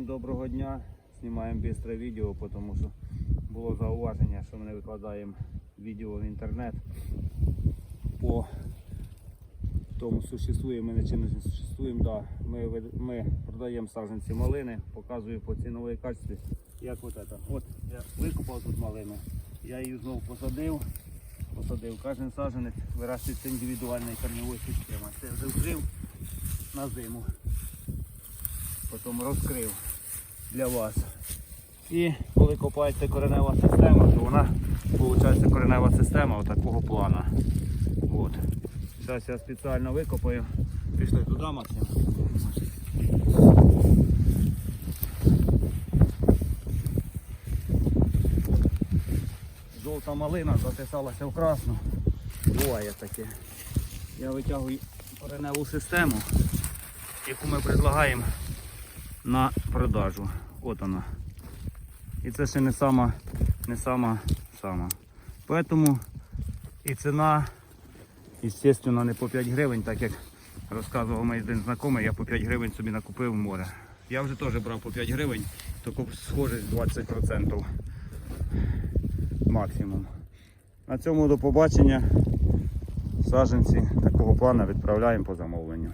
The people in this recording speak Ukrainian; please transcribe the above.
Всім доброго дня. Знімаємо швидке відео, тому що було зауваження, що ми не викладаємо відео в інтернет. По тому существуємо ми не существуємо. Да. Ми, ми продаємо саджанці малини, показую по ціновій качестві. Як от це. От я викопав тут малину, я її знову посадив. Посадив. Кожен саджанець вирощується індивідуальною корневою системою. Це вже вкрив на зиму потім розкрив для вас. І коли копається коренева система, то вона виходить коренева система такого плану. От. Зараз я спеціально викопаю. Пішли туди, Максим. Жовта малина затисалася в красну. Буває таке. Я витягую кореневу систему, яку ми предлагаємо на продажу. От вона. І це ще не сама, не сама сама. Поэтому і ціна, естественно, не по 5 гривень, так як розказував мій один знайомий, я по 5 гривень собі накупив море. Я вже теж брав по 5 гривень, тільки схожість 20% максимум. На цьому до побачення. Саженці такого плану відправляємо по замовленню.